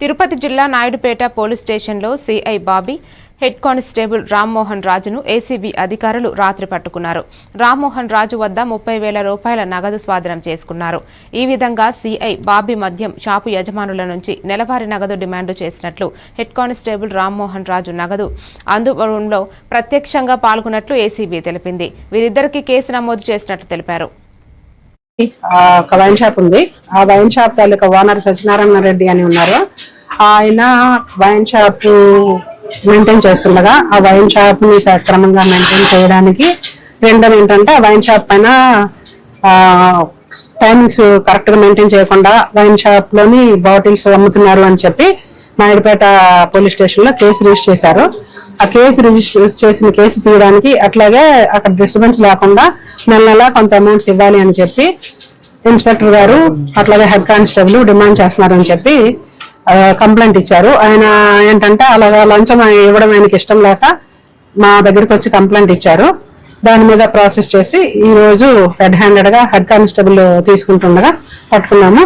తిరుపతి జిల్లా నాయుడుపేట పోలీస్ స్టేషన్లో CI Bobby head constable Rammohan రాజును ఏసీబీ అధికారులు రాత్రి పట్టుకున్నారు. రామ్మోహన్ రాజు వద్ద ముప్పై వేల రూపాయల నగదు స్వాధీనం చేసుకున్నారు. ఈ విధంగా సిఐ బాబీ మద్యం షాపు యజమానుల నుంచి నెలవారీ నగదు డిమాండ్ చేసినట్లు హెడ్ కానిస్టేబుల్ రామ్మోహన్ రాజు నగదు అందుబాటులో ప్రత్యక్షంగా పాల్గొన్నట్లు ఏసీబీ తెలిపింది. వీరిద్దరికీ కేసు నమోదు చేసినట్లు తెలిపారు. ఒక వైన్ షాప్ ఉంది. ఆ వైన్ షాప్ తాలూకా ఓనర్ సత్యనారాయణ రెడ్డి అని ఉన్నారు. ఆయన వైన్ షాప్ మెయింటైన్ చేస్తుండగా ఆ వైన్ షాప్ని సక్రమంగా మెయింటైన్ చేయడానికి రెండోది ఏంటంటే ఆ వైన్ షాప్ పైన టైమింగ్స్ కరెక్ట్గా మెయింటైన్ చేయకుండా వైన్ షాప్లోని బాటిల్స్ అమ్ముతున్నారు అని చెప్పి నాయుడుపేట పోలీస్ స్టేషన్లో కేసు రిజిస్టర్ చేశారు. ఆ కేసు రిజిస్టర్ చేసిన కేసు తీయడానికి అట్లాగే అక్కడ డిస్టర్బెన్స్ లేకుండా నెల నెల కొంత అమౌంట్స్ ఇవ్వాలి అని చెప్పి ఇన్స్పెక్టర్ గారు అట్లాగే హెడ్ కానిస్టేబుల్ డిమాండ్ చేస్తున్నారని చెప్పి కంప్లైంట్ ఇచ్చారు. ఆయన ఏంటంటే అలాగా లంచం ఇవ్వడం ఆయనకి ఇష్టం లేక మా దగ్గరికి వచ్చి కంప్లైంట్ ఇచ్చారు. దాని మీద ప్రాసెస్ చేసి ఈరోజు హెడ్ రెడ్ హెడ్ కానిస్టేబుల్ తీసుకుంటుండగా పట్టుకున్నాము.